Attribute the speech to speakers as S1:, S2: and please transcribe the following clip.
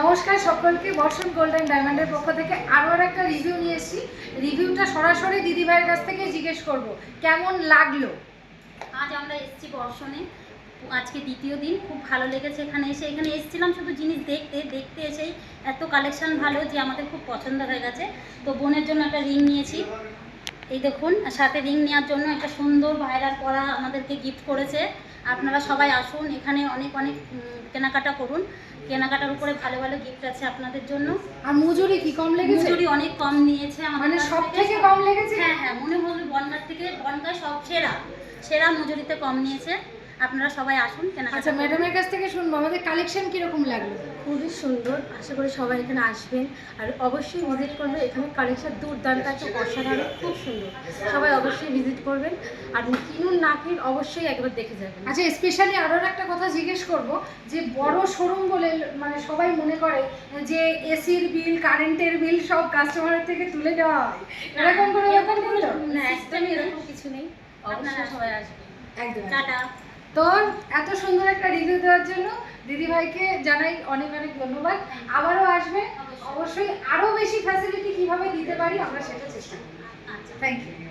S1: নমস্কার সকলকে, বর্ষণ গোল্ডেন ডায়মন্ডের পক্ষ থেকে আরও আর একটা রিভিউ নিয়ে এসেছি। রিভিউটা সরাসরি দিদিভাইয়ের কাছ থেকে জিজ্ঞেস করব, কেমন লাগল?
S2: আজ আমরা এসেছি বর্ষণে, আজকে দ্বিতীয় দিন, খুব ভালো লেগেছে এখানে এসে। এখানে এসেছিলাম শুধু জিনিস দেখতে দেখতে এসেই। এত কালেকশন ভালো যে আমাদের খুব পছন্দ হয়ে গেছে। তো বোনের জন্য একটা রিং নিয়েছি। এই দেখুন সাথে রিং নেওয়ার জন্য একটা সুন্দর ভাইরাল করা আমাদেরকে গিফট করেছে। আপনারা সবাই আসুন এখানে অনেক অনেক কেনাকাটা করুন। কেনাকাটার উপরে ভালো ভালো গিফট আছে আপনাদের জন্য।
S1: আর মজুরি কি কম লেগেছে?
S2: মজুরি অনেক কম নিয়েছে
S1: মানে সব থেকে। কম লেগেছে?
S2: হ্যাঁ হ্যাঁ মনে হলো বনগাঁ থেকে বনগাঁ সব সেরা সেরা মজুরিতে কম নিয়েছে। আপনারা সবাই আসুন
S1: আচ্ছা ম্যাডামের কাছ থেকে শুনব আমাদের কালেকশন কীরকম লাগল?
S3: খুবই সুন্দর আশা করি সবাই এখানে আসবেন। আর অবশ্যই ভিজিট করবে এখানে কালেকশন দুর্দান্ত আছে অসাধারণ খুব সুন্দর। সবাই অবশ্যই ভিজিট করবেন। আর কিনুন না কিনুন অবশ্যই একবার দেখে যাবেন।
S1: আচ্ছা স্পেশালি আরও একটা কথা জিজ্ঞেস করব যে বড় শোরুম বলে মানে সবাই মনে করে যে এসির বিল কারেন্টের বিল সব কাস্টমারের থেকে তুলে দেওয়া হয়। এরকম কোনো ব্যাপার
S2: না একদমই এরকম কিছু নেই। আপনারা সবাই আসবেন।
S1: একদম।
S2: টাটা।
S1: তো এত সুন্দর একটা রিভিউ দেওয়ার জন্য দিদিভাইকে জানাই অনেক অনেক ধন্যবাদ। আবারও আসবে। অবশ্যই। আরও বেশি ফ্যাসিলিটি কীভাবে দিতে পারি আমরা সেটা চেষ্টা করি
S2: আচ্ছা।
S1: Thank you